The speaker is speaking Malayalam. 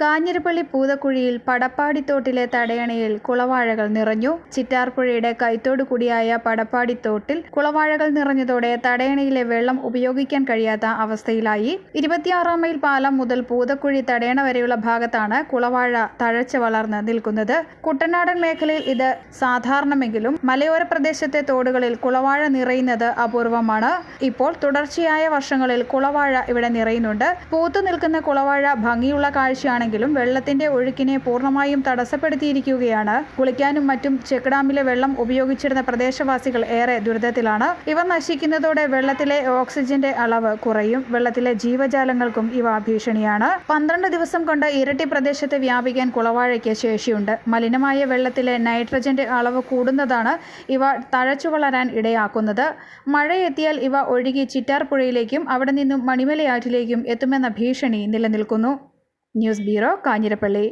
കാഞ്ഞിരപ്പള്ളി പൂതക്കുഴിയിൽ പടപ്പാടിത്തോട്ടിലെ തടയണയിൽ കുളവാഴകൾ നിറഞ്ഞു. ചിറ്റാർപ്പുഴയുടെ കൈത്തോടു കൂടിയായ പടപ്പാടിത്തോട്ടിൽ കുളവാഴകൾ നിറഞ്ഞതോടെ തടയണയിലെ വെള്ളം ഉപയോഗിക്കാൻ കഴിയാത്ത അവസ്ഥയിലായി. ഇരുപത്തിയാറാം മൈൽ പാലം മുതൽ പൂതക്കുഴി തടയണ വരെയുള്ള ഭാഗത്താണ് കുളവാഴ തഴച്ചു വളർന്ന് നിൽക്കുന്നത്. കുട്ടനാടൻ മേഖലയിൽ ഇത് സാധാരണമെങ്കിലും മലയോര പ്രദേശത്തെ തോടുകളിൽ കുളവാഴ നിറയുന്നത് അപൂർവമാണ്. ഇപ്പോൾ തുടർച്ചയായ വർഷങ്ങളിൽ കുളവാഴ ഇവിടെ നിറയുന്നുണ്ട്. പൂത്തു നിൽക്കുന്ന കുളവാഴ ഭംഗിയുള്ള കാഴ്ചയാണെങ്കിലും വെള്ളത്തിന്റെ ഒഴുക്കിനെ പൂർണമായും തടസ്സപ്പെടുത്തിയിരിക്കുകയാണ്. കുളിക്കാനും മറ്റും ചെക്ക്ഡാമിലെ വെള്ളം ഉപയോഗിച്ചിരുന്ന പ്രദേശവാസികൾ ഏറെ ദുരിതത്തിലാണ്. ഇവ നശിക്കുന്നതോടെ വെള്ളത്തിലെ ഓക്സിജന്റെ അളവ് കുറയും. വെള്ളത്തിലെ ജീവജാലങ്ങൾക്കും ഇവ ഭീഷണിയാണ്. പന്ത്രണ്ട് ദിവസം കൊണ്ട് ഇരട്ടി പ്രദേശത്ത് വ്യാപിക്കാൻ കുളവാഴയ്ക്ക് ശേഷിയുണ്ട്. മലിനമായ വെള്ളത്തിലെ നൈട്രജന്റെ അളവ് കൂടുന്നതാണ് ഇവ തഴച്ചു വളരാൻ ഇടയാക്കുന്നത്. മഴയെത്തിയാൽ ഇവ ഒഴുകി ചിറ്റാർ പുഴയിലേക്കും അവിടെ നിന്നും മണിമലയാറ്റിലേക്കും എത്തുമെന്ന ഭീഷണി നിലനിൽക്കുന്നു. News bureau Kanjirappally